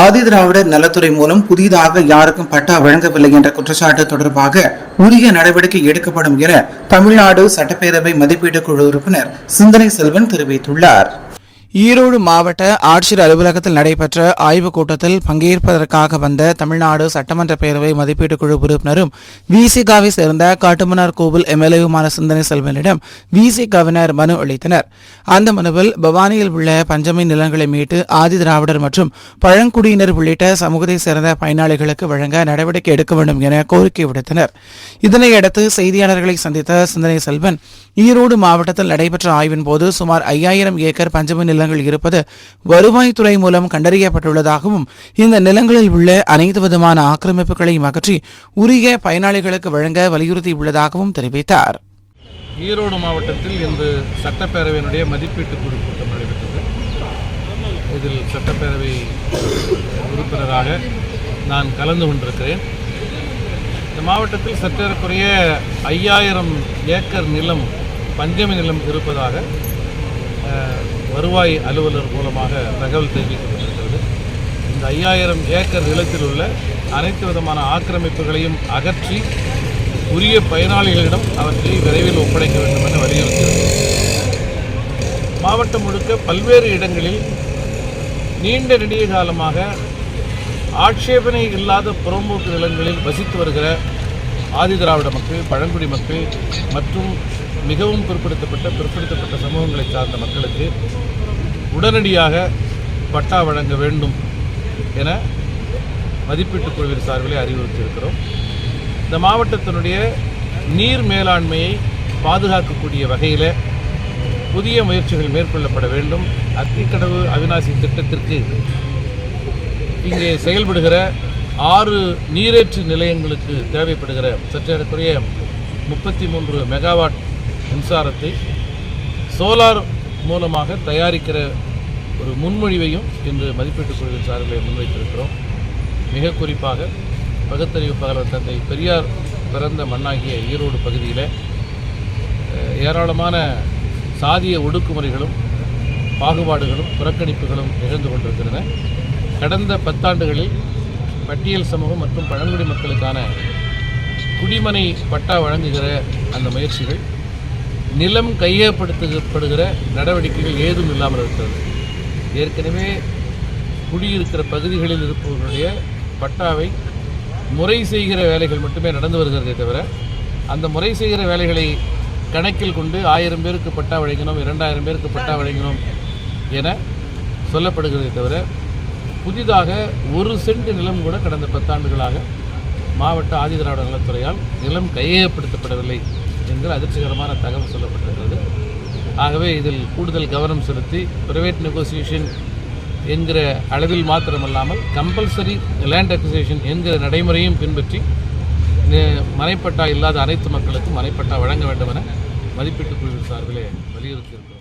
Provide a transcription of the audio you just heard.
ஆதி திராவிடர் நலத்துறை மூலம் புதிதாக யாருக்கும் பட்டா வழங்கவில்லை என்ற குற்றச்சாட்டு தொடர்பாக உரிய நடவடிக்கை எடுக்கப்படும் என தமிழ்நாடு சட்டப்பேரவை மதிப்பீட்டு குழு உறுப்பினர் சிந்தனை செல்வன் தெரிவித்துள்ளார். ஈரோடு மாவட்ட ஆட்சியர் அலுவலகத்தில் நடைபெற்ற ஆய்வுக் கூட்டத்தில் பங்கேற்பதற்காக வந்த தமிழ்நாடு சட்டமன்ற பேரவை மதிப்பீட்டுக் குழு உறுப்பினரும் விசிகாவை சேர்ந்த காட்டுமன்னார் கோவில் எம்எல்ஏவுமான சிந்தனை செல்வனிடம் விசிகாவினர் மனு அளித்தனர். அந்த மனுவில் பவானியில் உள்ள பஞ்சமி நிலங்களை மீட்டு ஆதி திராவிடர் மற்றும் பழங்குடியினர் உள்ளிட்ட சமூகத்தைச் சேர்ந்த பயனாளிகளுக்கு வழங்க நடவடிக்கை எடுக்க வேண்டும் என கோரிக்கை விடுத்தனர். இதனையடுத்து செய்தியாளர்களை சந்தித்த சிந்தனை செல்வன் ஈரோடு மாவட்டத்தில் நடைபெற்ற ஆய்வின் போது சுமார் ஐயாயிரம் ஏக்கர் பஞ்சமி நிலங்கள் இருப்பது வருவாய்த்துறை மூலம் கண்டறியப்பட்டுள்ளதாகவும் இந்த நிலங்களில் உள்ள அனைத்து விதமான ஆக்கிரமிப்புகளையும் அகற்றி உரிய பயனாளிகளுக்கு வழங்க வலியுறுத்தியுள்ளதாகவும் தெரிவித்தார். ஈரோடு மாவட்டத்தில் இன்று சட்டப்பேரவையினுடைய மதிப்பீட்டு குழு கூட்டம் நடைபெற்றது. இதில் சட்டப்பேரவை உறுப்பினராக நான் கலந்து கொண்டிருக்கிறேன். இந்த மாவட்டத்தில் சற்றேறக்குறைய ஐயாயிரம் ஏக்கர் நிலம் பஞ்சமி நிலம் இருப்பதாக வருவாய் அலுவலர் மூலமாக தகவல் தெரிவிக்கப்பட்டிருக்கிறது. இந்த ஐயாயிரம் ஏக்கர் நிலத்தில் உள்ள அனைத்து விதமான ஆக்கிரமிப்புகளையும் அகற்றி உரிய பயனாளிகளிடம் அவற்றை விரைவில் ஒப்படைக்க வேண்டும் என வலியுறுத்தியிருக்கிறது மாவட்டம் முழுக்க பல்வேறு இடங்களில் நீண்ட நெடிய காலமாக ஆட்சேபனை இல்லாத புறம்போக்கு நிலங்களில் வசித்து வருகிற ஆதிதிராவிட மக்கள் பழங்குடி மக்கள் மற்றும் மிகவும் பிற்படுத்தப்பட்ட பிற்படுத்தப்பட்ட சமூகங்களை சார்ந்த மக்களுக்கு உடனடியாக பட்டா வழங்க வேண்டும் என மதிப்பீட்டுக் குழுவின் சார்பிலே அறிவுறுத்தியிருக்கிறோம். இந்த மாவட்டத்தினுடைய நீர் மேலாண்மையை பாதுகாக்கக்கூடிய வகையில் புதிய முயற்சிகள் மேற்கொள்ளப்பட வேண்டும். அத்திக்கடவு அவிநாசி திட்டத்திற்கு இங்கே செயல்படுகிற ஆறு நீரேற்று நிலையங்களுக்கு தேவைப்படுகிற சற்றேறக்குறைய முப்பத்தி மூன்று மெகாவாட் மின்சாரத்தை சோலார் மூலமாக தயாரிக்கிற ஒரு முன்மொழிவையும் இன்று மதிப்பீட்டுக் குழுவின் சார்பில் முன்வைத்திருக்கிறோம். மிக குறிப்பாக பகுத்தறிவு பகலர் தந்தை பெரியார் பிறந்த மண்ணாகிய ஈரோடு பகுதியில் ஏராளமான சாதிய ஒடுக்குமுறைகளும் பாகுபாடுகளும் புறக்கணிப்புகளும் நிகழ்ந்து கொண்டிருக்கின்றன. கடந்த பத்தாண்டுகளில் பட்டியல் சமூகம் மற்றும் பழங்குடி மக்களுக்கான குடிமனை பட்டா வழங்குகிற அந்த முயற்சிகள் நிலம் கையகப்படுத்தப்படுகிற நடவடிக்கைகள் ஏதும் இல்லாமல் இருக்கிறது. ஏற்கனவே குடியிருக்கிற பகுதிகளில் இருப்பவர்களுடைய பட்டாவை முறை செய்கிற வேலைகள் மட்டுமே நடந்து வருகிறதே தவிர அந்த முறை செய்கிற வேலைகளை கணக்கில் கொண்டு ஆயிரம் பேருக்கு பட்டா வழங்கினோம் இரண்டாயிரம் பேருக்கு பட்டா வழங்கினோம் என சொல்லப்படுகிறதே தவிர புதிதாக ஒரு சென்ட் நிலம் கூட கடந்த பத்தாண்டுகளாக மாவட்ட ஆதிதிராவிட நலத்துறையால் நிலம் கையகப்படுத்தப்படவில்லை. என்கிற அதிர்ச்சிகரமான தகவல் சொல்லப்பட்டிருக்கிறது. ஆகவே இதில் கூடுதல் கவனம் செலுத்தி பிரைவேட் நெகோசியேஷன் என்கிற அளவில் மாத்திரமல்லாமல் கம்பல்சரி லேண்ட் அக்விசேஷன் என்கிற நடைமுறையும் பின்பற்றி மனைப்பட்டா இல்லாத அனைத்து மக்களுக்கும் மனைப்பட்டா வழங்க வேண்டும் என மதிப்பீட்டுக் குழுவின் சார்பிலே வலியுறுத்தியிருக்கிறோம்.